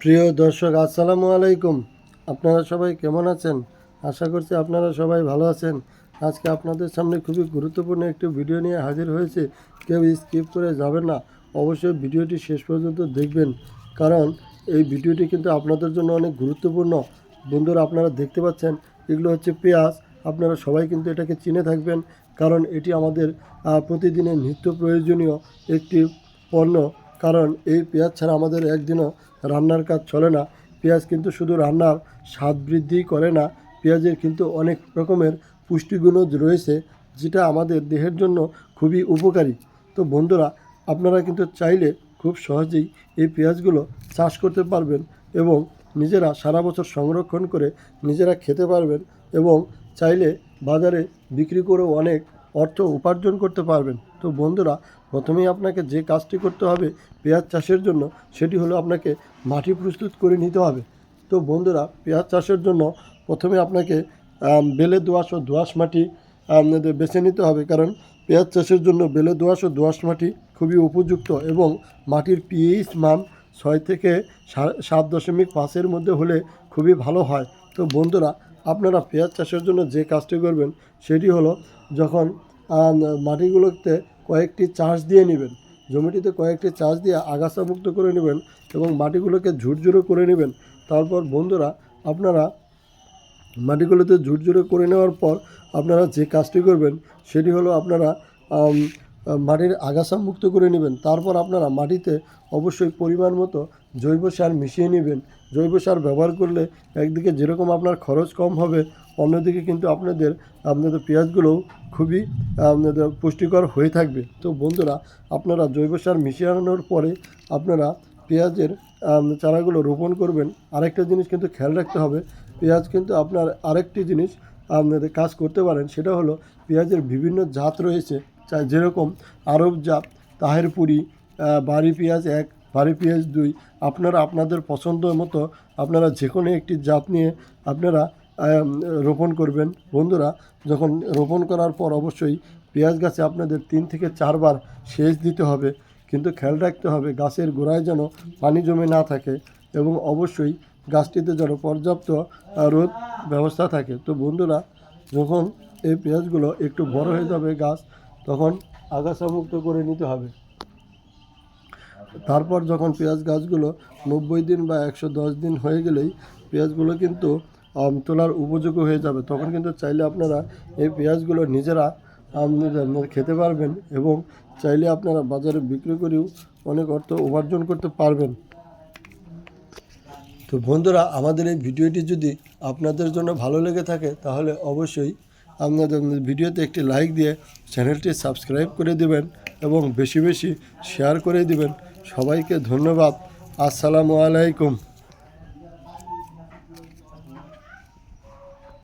প্রিয় দর্শক, আসসালামু আলাইকুম। আপনারা সবাই কেমন আছেন? আশা করছি আপনারা সবাই ভালো আছেন। আজকে আপনাদের সামনে খুবই গুরুত্বপূর্ণ একটি ভিডিও নিয়ে হাজির হয়েছে। কেউ স্কিপ করে যাবেন না, অবশ্যই ভিডিওটি শেষ পর্যন্ত দেখবেন। কারণ এই ভিডিওটি কিন্তু আপনাদের জন্য অনেক গুরুত্বপূর্ণ। বন্ধুরা, আপনারা দেখতে পাচ্ছেন, এগুলো হচ্ছে পেঁয়াজ। আপনারা সবাই কিন্তু এটাকে চিনে থাকবেন। কারণ এটি আমাদের প্রতিদিনের নিত্য প্রয়োজনীয় একটি পণ্য। কারণ এই পেঁয়াজ ছাড়া আমাদের একদিনও রান্নার কাজ চলে না। পেঁয়াজ কিন্তু শুধু রান্নার স্বাদ বৃদ্ধি করে না, পেঁয়াজের কিন্তু অনেক রকমের পুষ্টিগুণও রয়েছে, যেটা আমাদের দেহের জন্য খুবই উপকারী। তো বন্ধুরা, আপনারা কিন্তু চাইলে খুব সহজেই এই পেঁয়াজগুলো চাষ করতে পারবেন এবং নিজেরা সারা বছর সংরক্ষণ করে নিজেরা খেতে পারবেন এবং চাইলে বাজারে বিক্রি করেও অনেক অর্থ উপার্জন করতে পারবেন। তো বন্ধুরা প্রথমেই আপনাকে যে কাজটি করতে হবে পেঁয়াজ চাষের জন্য, সেটি হলো আপনাকে মাটি প্রস্তুত করে নিতে হবে। তো বন্ধুরা, পেঁয়াজ চাষের জন্য প্রথমে আপনাকে বেলে দোআঁশ ও দোআঁশ মাটি বেছে নিতে হবে। কারণ পেঁয়াজ চাষের জন্য বেলে দোআঁশ ও দোআঁশ মাটি খুবই উপযুক্ত এবং মাটির পিএইচ মান ছয় থেকে সাত দশমিক পাঁচের মধ্যে হলে খুবই ভালো হয়। তো বন্ধুরা, আপনারা পেঁয়াজ চাষের জন্য যে কাজটি করবেন, সেটি হলো যখন মাটিগুলোতে কয়েকটি চাষ দিয়ে নেবেন। জমিটিতে কয়েকটি চাষ দিয়ে আগাছা মুক্ত করে নেবেন এবং মাটিগুলোকে ঝুরঝুরো করে নেবেন। তারপর বন্ধুরা, আপনারা মাটিগুলোতে ঝুরঝুরে করে নেওয়ার পর আপনারা যে কাজটি করবেন, সেটি হলো আপনারা মাটির আগাছা মুক্ত করে নেবেন। তারপর আপনারা মাটিতে অবশ্যই পরিমাণ মতো জৈব সার মিশিয়ে নেবেন। জৈব সার ব্যবহার করলে একদিকে যেরকম আপনার খরচ কম হবে অন্যদিকে কিন্তু আপনাদের আপনাদের পেঁয়াজগুলোও খুবই, আপনাদের পুষ্টিকর হয়ে থাকবে। তো বন্ধুরা, আপনারা জৈব সার মিশিয়ে আনানোর পরে আপনারা পেঁয়াজের চারাগুলো রোপণ করবেন। আরেকটা জিনিস কিন্তু খেয়াল রাখতে হবে, পেঁয়াজ কিন্তু আপনার আরেকটি জিনিস আপনাদের কাজ করতে পারেন, সেটা হলো পেঁয়াজের বিভিন্ন জাত রয়েছে। যেরকম আরব জাত, তাহেরপুরি বাড়ি পেঁয়াজ এক বাড়ি পেঁয়াজ দুই। আপনারা আপনাদের পছন্দ মতো আপনারা যে কোনো একটি জাত নিয়ে আপনারা রোপণ করবেন। বন্ধুরা, যখন রোপণ করার পর অবশ্যই পেঁয়াজ গাছে আপনাদের তিন থেকে চারবার সেচ দিতে হবে। কিন্তু খেয়াল রাখতে হবে, গাছের গোড়ায় যেন পানি জমে না থাকে এবং অবশ্যই গাছটিতে যেন পর্যাপ্ত রোদ ব্যবস্থা থাকে। তো বন্ধুরা, যখন এই পেঁয়াজগুলো একটু বড় হয়ে যাবে গাছ, তখন আগাছা মুক্ত করে নিতে হবে। তারপর যখন পেঁয়াজ গাছগুলো নব্বই দিন বা একশো দশ দিন হয়ে গেলেই, পেঁয়াজগুলো কিন্তু তোলার উপযোগী হয়ে যাবে। তখন কিন্তু চাইলে আপনারা এই পেঁয়াজগুলো নিজেরা খেতে পারবেন এবং চাইলে আপনারা বাজারে বিক্রি করেও অনেক অর্থ উপার্জন করতে পারবেন। তো বন্ধুরা, আমাদের এই ভিডিওটি যদি আপনাদের জন্য ভালো লেগে থাকে, তাহলে অবশ্যই আপনাদের ভিডিওতে একটি লাইক দিয়ে চ্যানেলটি সাবস্ক্রাইব করে দেবেন এবং বেশি বেশি শেয়ার করে দিবেন। সবাইকে ধন্যবাদ। আসসালামু আলাইকুম।